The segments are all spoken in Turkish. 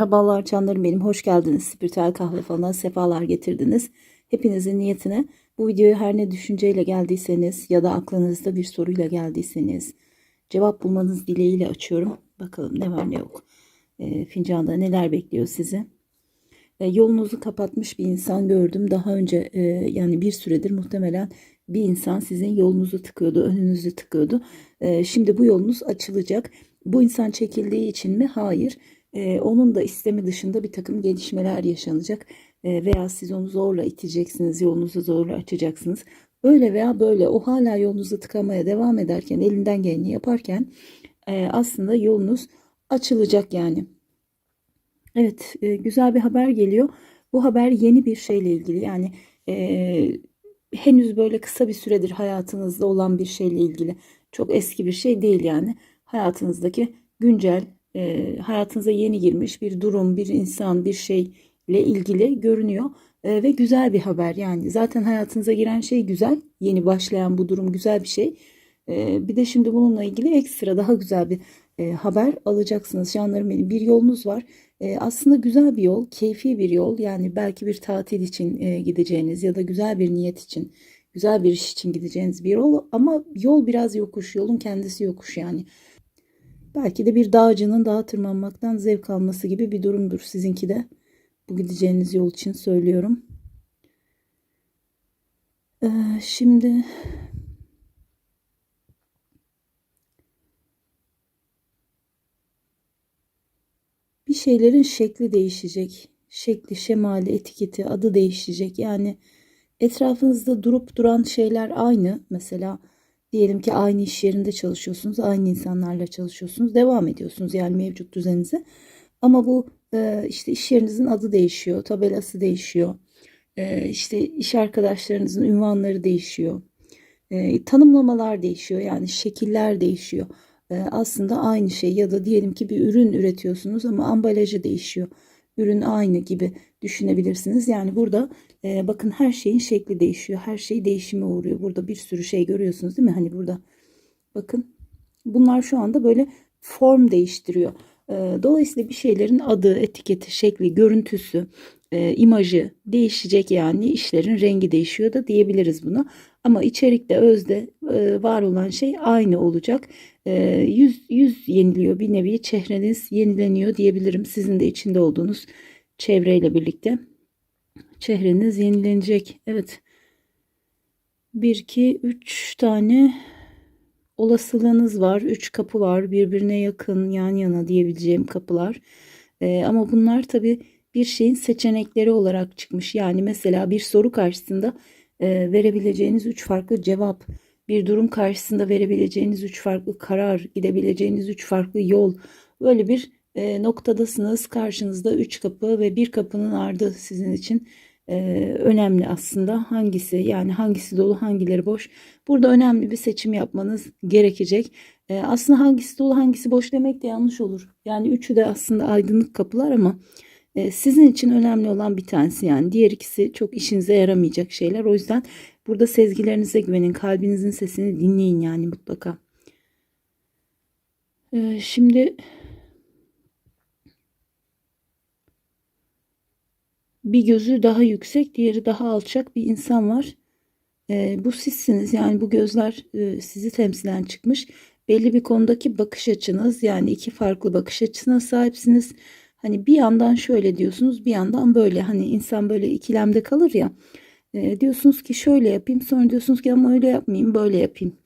Merhabalar canlarım benim. Hoş geldiniz. Spiritüel kahve falına sefalar getirdiniz. Hepinizin niyetine bu videoyu her ne düşünceyle geldiyseniz ya da aklınızda bir soruyla geldiyseniz cevap bulmanız dileğiyle açıyorum. Bakalım ne var ne yok. E, fincanda neler bekliyor sizi. E, yolunuzu kapatmış bir insan gördüm. Daha önce e, yani bir süredir muhtemelen bir insan sizin yolunuzu tıkıyordu, önünüzü tıkıyordu. E, şimdi bu yolunuz açılacak. Bu insan çekildiği için mi? Hayır. Ee, onun da istemi dışında bir takım gelişmeler yaşanacak Ee, veya siz onu zorla iteceksiniz, yolunuzu zorla açacaksınız. Öyle veya böyle o hala yolunuzu tıkamaya devam ederken, elinden geleni yaparken e, aslında yolunuz açılacak yani. Evet, e, güzel bir haber geliyor. Bu haber yeni bir şeyle ilgili yani e, henüz böyle kısa bir süredir hayatınızda olan bir şeyle ilgili. Çok eski bir şey değil yani. Hayatınızdaki güncel e, hayatınıza yeni girmiş bir durum, bir insan, bir şeyle ilgili görünüyor. E, ve güzel bir haber yani zaten hayatınıza giren şey güzel, yeni başlayan bu durum güzel bir şey. E, bir de şimdi bununla ilgili ekstra daha güzel bir e, haber alacaksınız canlarım benim. Bir yolunuz var. E, aslında güzel bir yol, keyfi bir yol. Yani belki bir tatil için e, gideceğiniz ya da güzel bir niyet için, güzel bir iş için gideceğiniz bir yol. Ama yol biraz yokuş, yolun kendisi yokuş yani. Belki de bir dağcının dağa tırmanmaktan zevk alması gibi bir durumdur sizinki de. Bu gideceğiniz yol için söylüyorum. Ee, şimdi bir şeylerin şekli değişecek. Şekli, şemali, etiketi, adı değişecek. Yani etrafınızda durup duran şeyler aynı. Mesela Diyelim ki aynı iş yerinde çalışıyorsunuz, aynı insanlarla çalışıyorsunuz, devam ediyorsunuz yani mevcut düzeninize. Ama bu e, işte iş yerinizin adı değişiyor, tabelası değişiyor. E, işte iş arkadaşlarınızın ünvanları değişiyor. E, tanımlamalar değişiyor yani şekiller değişiyor. Aslında aynı şey ya da diyelim ki bir ürün üretiyorsunuz ama ambalajı değişiyor. Ürün aynı gibi düşünebilirsiniz. Yani burada e, bakın her şeyin şekli değişiyor. Her şey değişime uğruyor. Burada bir sürü şey görüyorsunuz değil mi? Hani burada bakın bunlar şu anda böyle form değiştiriyor. E, dolayısıyla bir şeylerin adı, etiketi, şekli, görüntüsü, e, imajı değişecek yani işlerin rengi değişiyor da diyebiliriz buna. Ama içerikte, özde e, var olan şey aynı olacak. E, yüz, yüz yeniliyor bir nevi çehreniz yenileniyor diyebilirim. Sizin de içinde olduğunuz çevreyle birlikte çehreniz yenilenecek. Evet. 1 2 3 tane olasılığınız var. 3 kapı var. Birbirine yakın, yan yana diyebileceğim kapılar. Ee, ama bunlar tabii bir şeyin seçenekleri olarak çıkmış. Yani mesela bir soru karşısında e, verebileceğiniz 3 farklı cevap, bir durum karşısında verebileceğiniz 3 farklı karar, gidebileceğiniz 3 farklı yol. Böyle bir e, noktadasınız. Karşınızda 3 kapı ve bir kapının ardı sizin için e, önemli aslında. Hangisi yani hangisi dolu hangileri boş. Burada önemli bir seçim yapmanız gerekecek. Aslında hangisi dolu hangisi boş demek de yanlış olur. Yani üçü de aslında aydınlık kapılar ama sizin için önemli olan bir tanesi yani. Diğer ikisi çok işinize yaramayacak şeyler. O yüzden burada sezgilerinize güvenin. Kalbinizin sesini dinleyin yani mutlaka. E, şimdi bir gözü daha yüksek, diğeri daha alçak bir insan var. E, bu sizsiniz yani bu gözler e, sizi temsilen çıkmış. Belli bir konudaki bakış açınız yani iki farklı bakış açısına sahipsiniz. Hani bir yandan şöyle diyorsunuz bir yandan böyle hani insan böyle ikilemde kalır ya. E, diyorsunuz ki şöyle yapayım sonra diyorsunuz ki ama öyle yapmayayım böyle yapayım.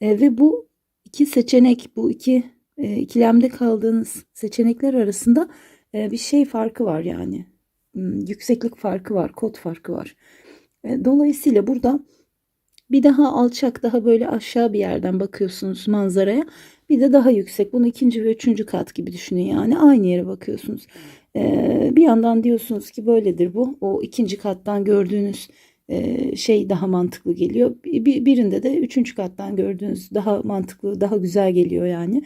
E, ve bu iki seçenek bu iki e, ikilemde kaldığınız seçenekler arasında e, bir şey farkı var yani yükseklik farkı var, kod farkı var. E, dolayısıyla burada bir daha alçak, daha böyle aşağı bir yerden bakıyorsunuz manzaraya. Bir de daha yüksek. Bunu ikinci ve üçüncü kat gibi düşünün yani. Aynı yere bakıyorsunuz. E, bir yandan diyorsunuz ki böyledir bu. O ikinci kattan gördüğünüz e, şey daha mantıklı geliyor. birinde de üçüncü kattan gördüğünüz daha mantıklı, daha güzel geliyor yani.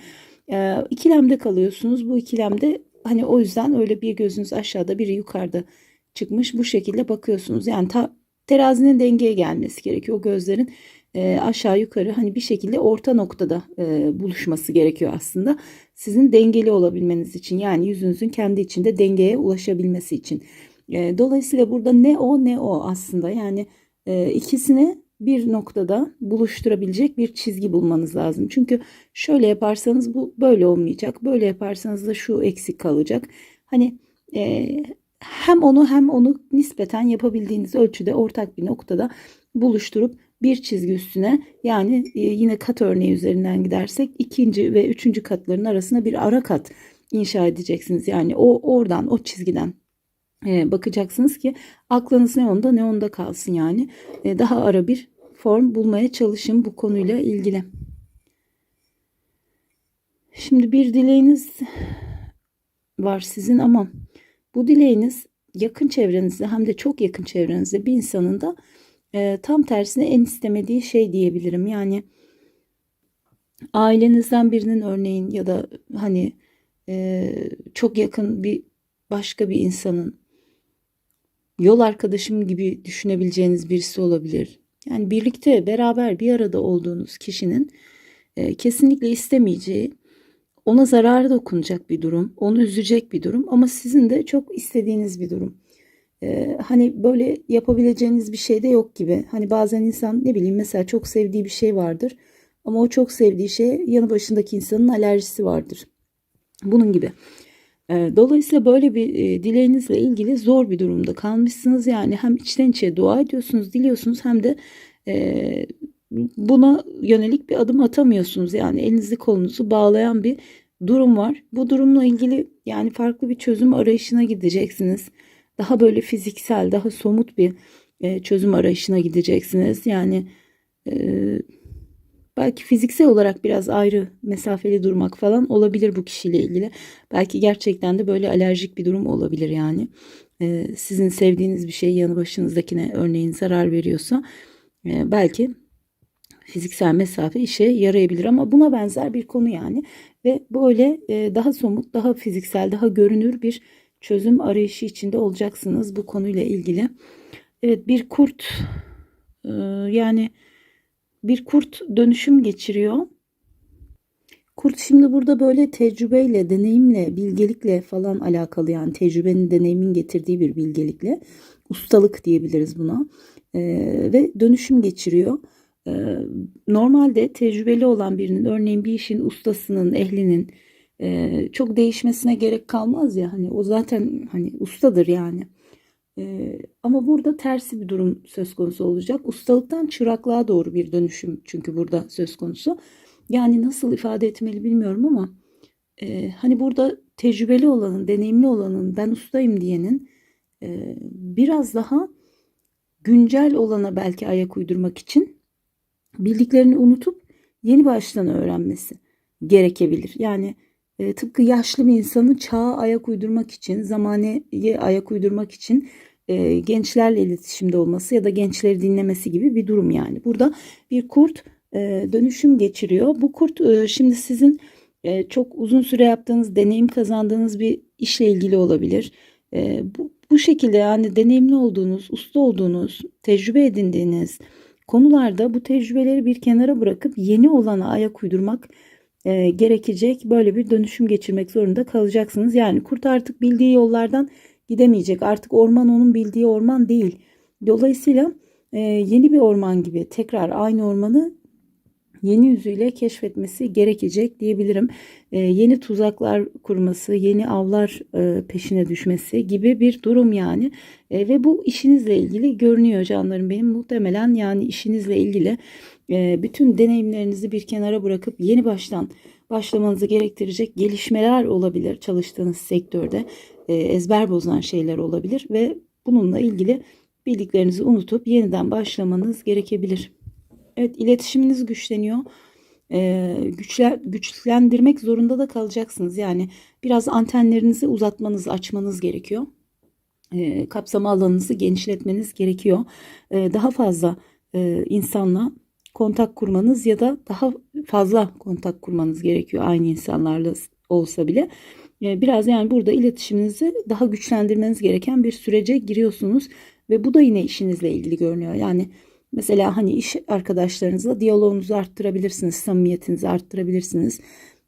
İkilemde kalıyorsunuz. Bu ikilemde Hani o yüzden öyle bir gözünüz aşağıda biri yukarıda çıkmış bu şekilde bakıyorsunuz. Yani ta, terazinin dengeye gelmesi gerekiyor. O gözlerin e, aşağı yukarı hani bir şekilde orta noktada e, buluşması gerekiyor aslında. Sizin dengeli olabilmeniz için yani yüzünüzün kendi içinde dengeye ulaşabilmesi için. E, dolayısıyla burada ne o ne o aslında yani e, ikisini bir noktada buluşturabilecek bir çizgi bulmanız lazım. Çünkü şöyle yaparsanız bu böyle olmayacak. Böyle yaparsanız da şu eksik kalacak. Hani e, hem onu hem onu nispeten yapabildiğiniz ölçüde ortak bir noktada buluşturup bir çizgi üstüne yani e, yine kat örneği üzerinden gidersek ikinci ve üçüncü katların arasına bir ara kat inşa edeceksiniz. Yani o oradan o çizgiden e, bakacaksınız ki aklınız ne onda ne onda kalsın yani. E, daha ara bir form bulmaya çalışın bu konuyla ilgili. Şimdi bir dileğiniz var sizin ama bu dileğiniz yakın çevrenizde hem de çok yakın çevrenizde bir insanın da e, tam tersine en istemediği şey diyebilirim. Yani ailenizden birinin örneğin ya da hani e, çok yakın bir başka bir insanın yol arkadaşım gibi düşünebileceğiniz birisi olabilir. Yani birlikte beraber bir arada olduğunuz kişinin e, kesinlikle istemeyeceği ona zararı dokunacak bir durum, onu üzecek bir durum ama sizin de çok istediğiniz bir durum. Ee, hani böyle yapabileceğiniz bir şey de yok gibi. Hani bazen insan ne bileyim mesela çok sevdiği bir şey vardır ama o çok sevdiği şey yanı başındaki insanın alerjisi vardır. Bunun gibi. Ee, dolayısıyla böyle bir e, dileğinizle ilgili zor bir durumda kalmışsınız. Yani hem içten içe dua ediyorsunuz, diliyorsunuz hem de e, buna yönelik bir adım atamıyorsunuz. Yani elinizi kolunuzu bağlayan bir durum var. Bu durumla ilgili yani farklı bir çözüm arayışına gideceksiniz. Daha böyle fiziksel, daha somut bir e, çözüm arayışına gideceksiniz. Yani e, belki fiziksel olarak biraz ayrı mesafeli durmak falan olabilir bu kişiyle ilgili. Belki gerçekten de böyle alerjik bir durum olabilir yani. E, sizin sevdiğiniz bir şey yanı başınızdakine örneğin zarar veriyorsa e, belki fiziksel mesafe işe yarayabilir ama buna benzer bir konu yani ve böyle e, daha somut, daha fiziksel, daha görünür bir çözüm arayışı içinde olacaksınız bu konuyla ilgili. Evet bir kurt e, yani bir kurt dönüşüm geçiriyor. Kurt şimdi burada böyle tecrübeyle, deneyimle, bilgelikle falan alakalı yani tecrübenin, deneyimin getirdiği bir bilgelikle ustalık diyebiliriz buna. Ee, ve dönüşüm geçiriyor. Normalde tecrübeli olan birinin örneğin bir işin ustasının, ehlinin çok değişmesine gerek kalmaz ya hani o zaten hani ustadır yani. Ama burada tersi bir durum söz konusu olacak. Ustalıktan çıraklığa doğru bir dönüşüm çünkü burada söz konusu. Yani nasıl ifade etmeli bilmiyorum ama hani burada tecrübeli olanın, deneyimli olanın, ben ustayım diyenin biraz daha güncel olana belki ayak uydurmak için bildiklerini unutup yeni baştan öğrenmesi gerekebilir. Yani e, tıpkı yaşlı bir insanın çağa ayak uydurmak için, zamaneye ayak uydurmak için e, gençlerle iletişimde olması ya da gençleri dinlemesi gibi bir durum yani. Burada bir kurt e, dönüşüm geçiriyor. Bu kurt e, şimdi sizin e, çok uzun süre yaptığınız, deneyim kazandığınız bir işle ilgili olabilir. E, bu, bu şekilde yani deneyimli olduğunuz, usta olduğunuz, tecrübe edindiğiniz konularda bu tecrübeleri bir kenara bırakıp yeni olana ayak uydurmak e, gerekecek. Böyle bir dönüşüm geçirmek zorunda kalacaksınız. Yani kurt artık bildiği yollardan gidemeyecek. Artık orman onun bildiği orman değil. Dolayısıyla e, yeni bir orman gibi tekrar aynı ormanı yeni yüzüyle keşfetmesi gerekecek diyebilirim. E, yeni tuzaklar kurması, yeni avlar e, peşine düşmesi gibi bir durum yani. E, ve bu işinizle ilgili görünüyor canlarım benim. Muhtemelen yani işinizle ilgili e, bütün deneyimlerinizi bir kenara bırakıp yeni baştan başlamanızı gerektirecek gelişmeler olabilir çalıştığınız sektörde. E, ezber bozan şeyler olabilir ve bununla ilgili bildiklerinizi unutup yeniden başlamanız gerekebilir. Evet iletişiminiz güçleniyor. Ee, güçler, güçlendirmek zorunda da kalacaksınız. Yani biraz antenlerinizi uzatmanız, açmanız gerekiyor. Ee, kapsama alanınızı genişletmeniz gerekiyor. Ee, daha fazla e, insanla kontak kurmanız ya da daha fazla kontak kurmanız gerekiyor aynı insanlarla olsa bile. Ee, biraz yani burada iletişiminizi daha güçlendirmeniz gereken bir sürece giriyorsunuz ve bu da yine işinizle ilgili görünüyor. Yani Mesela hani iş arkadaşlarınızla diyaloğunuzu arttırabilirsiniz, samimiyetinizi arttırabilirsiniz.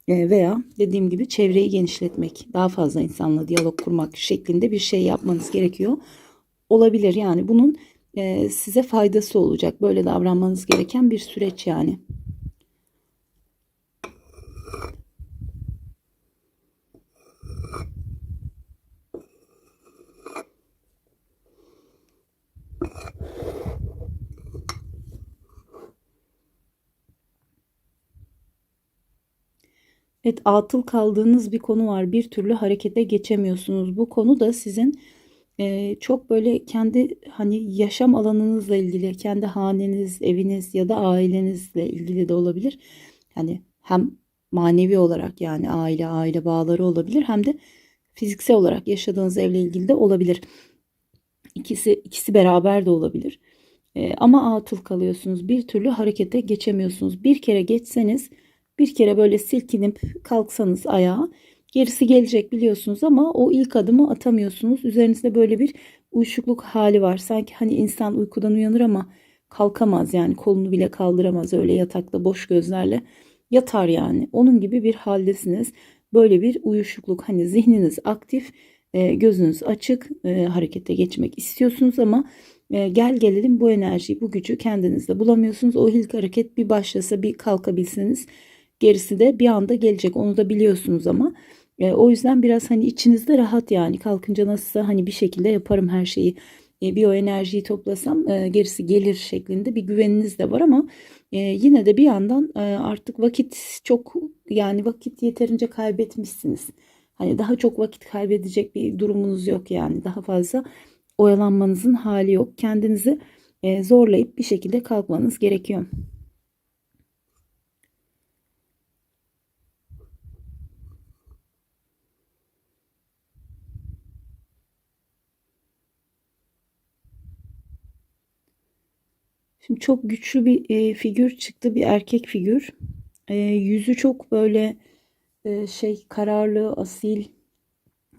E, veya dediğim gibi çevreyi genişletmek, daha fazla insanla diyalog kurmak şeklinde bir şey yapmanız gerekiyor. Olabilir yani bunun e, size faydası olacak. Böyle davranmanız gereken bir süreç yani. Evet, atıl kaldığınız bir konu var. Bir türlü harekete geçemiyorsunuz. Bu konu da sizin e, çok böyle kendi hani yaşam alanınızla ilgili, kendi haneniz, eviniz ya da ailenizle ilgili de olabilir. Yani hem manevi olarak yani aile, aile bağları olabilir hem de fiziksel olarak yaşadığınız evle ilgili de olabilir. İkisi ikisi beraber de olabilir. E, ama atıl kalıyorsunuz. Bir türlü harekete geçemiyorsunuz. Bir kere geçseniz bir kere böyle silkinip kalksanız ayağa gerisi gelecek biliyorsunuz ama o ilk adımı atamıyorsunuz. Üzerinizde böyle bir uyuşukluk hali var. Sanki hani insan uykudan uyanır ama kalkamaz yani kolunu bile kaldıramaz öyle yatakta boş gözlerle yatar yani. Onun gibi bir haldesiniz. Böyle bir uyuşukluk hani zihniniz aktif, e, gözünüz açık, e, harekete geçmek istiyorsunuz ama e, gel gelelim bu enerjiyi, bu gücü kendinizde bulamıyorsunuz. O ilk hareket bir başlasa, bir kalkabilseniz Gerisi de bir anda gelecek. Onu da biliyorsunuz ama. E, o yüzden biraz hani içinizde rahat yani. Kalkınca nasılsa hani bir şekilde yaparım her şeyi. E, bir o enerjiyi toplasam e, gerisi gelir şeklinde bir güveniniz de var ama e, yine de bir yandan e, artık vakit çok yani vakit yeterince kaybetmişsiniz. Hani daha çok vakit kaybedecek bir durumunuz yok yani. Daha fazla oyalanmanızın hali yok. Kendinizi e, zorlayıp bir şekilde kalkmanız gerekiyor. Şimdi çok güçlü bir e, figür çıktı. Bir erkek figür. E, yüzü çok böyle e, şey kararlı, asil,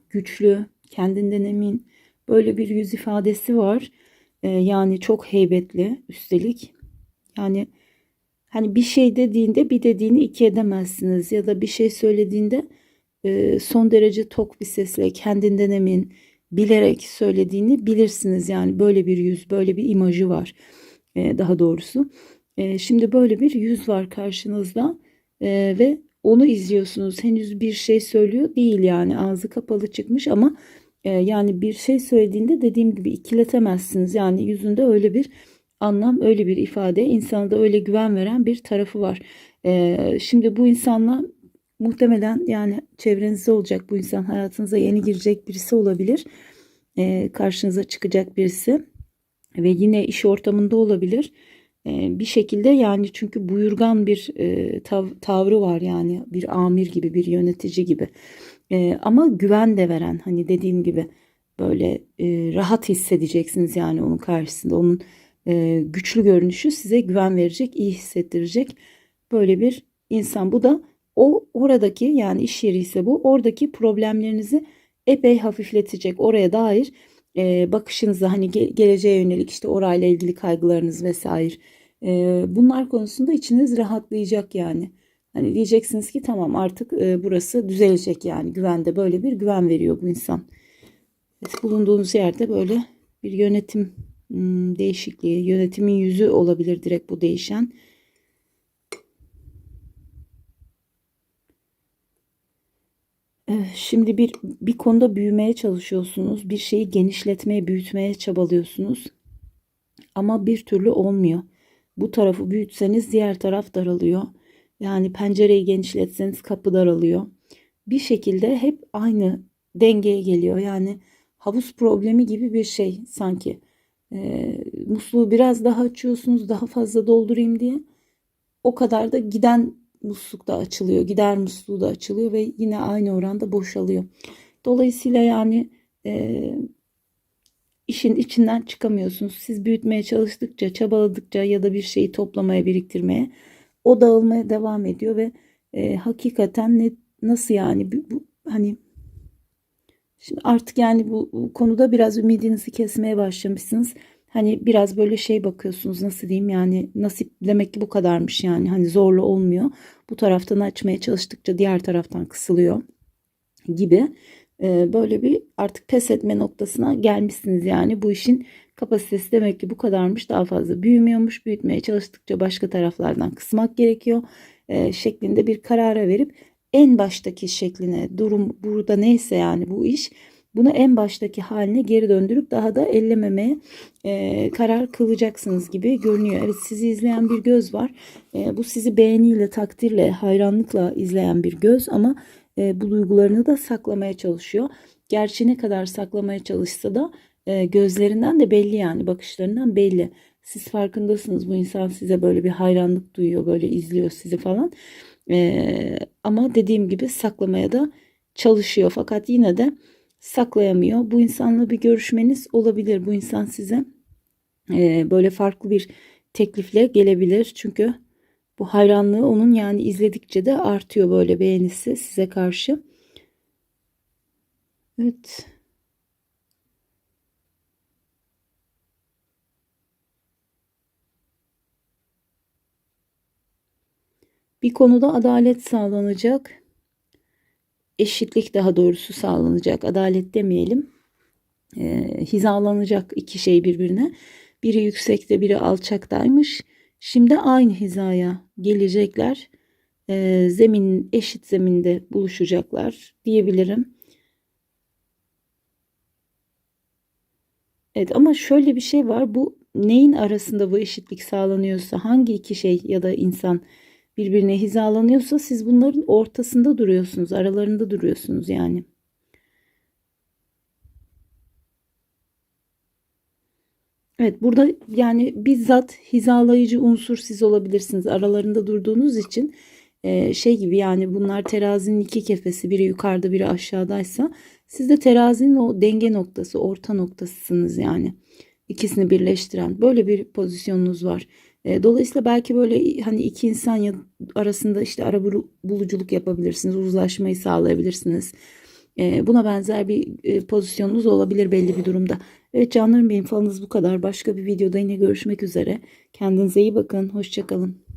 güçlü, kendinden emin. Böyle bir yüz ifadesi var. E, yani çok heybetli üstelik. Yani hani bir şey dediğinde bir dediğini iki edemezsiniz. Ya da bir şey söylediğinde e, son derece tok bir sesle kendinden emin bilerek söylediğini bilirsiniz. Yani böyle bir yüz, böyle bir imajı var e, daha doğrusu. E, şimdi böyle bir yüz var karşınızda e, ve onu izliyorsunuz. Henüz bir şey söylüyor değil yani ağzı kapalı çıkmış ama yani bir şey söylediğinde dediğim gibi ikiletemezsiniz. Yani yüzünde öyle bir anlam, öyle bir ifade, insana da öyle güven veren bir tarafı var. Şimdi bu insanla muhtemelen yani çevrenizde olacak bu insan hayatınıza yeni girecek birisi olabilir. Karşınıza çıkacak birisi ve yine iş ortamında olabilir. Ee, bir şekilde yani çünkü buyurgan bir e, tav tavrı var yani bir amir gibi bir yönetici gibi. Ee, ama güven de veren hani dediğim gibi böyle e, rahat hissedeceksiniz yani onun karşısında. Onun e, güçlü görünüşü size güven verecek, iyi hissettirecek böyle bir insan. Bu da o oradaki yani iş yeri ise bu oradaki problemlerinizi epey hafifletecek. Oraya dair e, bakışınıza hani ge geleceğe yönelik işte orayla ilgili kaygılarınız vesaire e, bunlar konusunda içiniz rahatlayacak yani. Hani diyeceksiniz ki tamam artık e, burası düzelecek yani güvende böyle bir güven veriyor bu insan. Evet, bulunduğunuz yerde böyle bir yönetim hmm, değişikliği, yönetimin yüzü olabilir direkt bu değişen. Şimdi bir bir konuda büyümeye çalışıyorsunuz. Bir şeyi genişletmeye, büyütmeye çabalıyorsunuz. Ama bir türlü olmuyor. Bu tarafı büyütseniz diğer taraf daralıyor. Yani pencereyi genişletseniz kapı daralıyor. Bir şekilde hep aynı dengeye geliyor. Yani havuz problemi gibi bir şey sanki. E, musluğu biraz daha açıyorsunuz, daha fazla doldurayım diye. O kadar da giden musluk da açılıyor. Gider musluğu da açılıyor ve yine aynı oranda boşalıyor. Dolayısıyla yani e, işin içinden çıkamıyorsunuz. Siz büyütmeye çalıştıkça, çabaladıkça ya da bir şeyi toplamaya, biriktirmeye o dağılmaya devam ediyor ve e, hakikaten ne nasıl yani bu, bu hani şimdi artık yani bu, bu konuda biraz ümidinizi kesmeye başlamışsınız. Hani biraz böyle şey bakıyorsunuz nasıl diyeyim yani nasip demek ki bu kadarmış yani. Hani zorlu olmuyor. Bu taraftan açmaya çalıştıkça diğer taraftan kısılıyor gibi. E, böyle bir artık pes etme noktasına gelmişsiniz yani. Bu işin kapasitesi demek ki bu kadarmış. Daha fazla büyümüyormuş. Büyütmeye çalıştıkça başka taraflardan kısmak gerekiyor e, şeklinde bir karara verip en baştaki şekline durum burada neyse yani bu iş bunu en baştaki haline geri döndürüp daha da ellememeye e, karar kılacaksınız gibi görünüyor. Evet sizi izleyen bir göz var. E, bu sizi beğeniyle, takdirle, hayranlıkla izleyen bir göz ama e, bu duygularını da saklamaya çalışıyor. Gerçi ne kadar saklamaya çalışsa da e, gözlerinden de belli yani bakışlarından belli. Siz farkındasınız bu insan size böyle bir hayranlık duyuyor, böyle izliyor sizi falan. E, ama dediğim gibi saklamaya da çalışıyor fakat yine de saklayamıyor. Bu insanla bir görüşmeniz olabilir. Bu insan size e, böyle farklı bir teklifle gelebilir. Çünkü bu hayranlığı onun yani izledikçe de artıyor böyle beğenisi size karşı. Evet. Bir konuda adalet sağlanacak. Eşitlik daha doğrusu sağlanacak. Adalet demeyelim. E, hizalanacak iki şey birbirine. Biri yüksekte biri alçaktaymış. Şimdi aynı hizaya gelecekler. E, zemin eşit zeminde buluşacaklar diyebilirim. Evet ama şöyle bir şey var. Bu neyin arasında bu eşitlik sağlanıyorsa hangi iki şey ya da insan birbirine hizalanıyorsa siz bunların ortasında duruyorsunuz, aralarında duruyorsunuz yani. Evet burada yani bizzat hizalayıcı unsur siz olabilirsiniz. Aralarında durduğunuz için e, şey gibi yani bunlar terazinin iki kefesi biri yukarıda biri aşağıdaysa siz de terazinin o denge noktası orta noktasısınız yani. İkisini birleştiren böyle bir pozisyonunuz var. E, dolayısıyla belki böyle hani iki insan arasında işte ara buluculuk yapabilirsiniz, uzlaşmayı sağlayabilirsiniz. E, buna benzer bir e, pozisyonunuz olabilir belli bir durumda. Evet canlarım benim falanız bu kadar. Başka bir videoda yine görüşmek üzere. Kendinize iyi bakın. Hoşçakalın.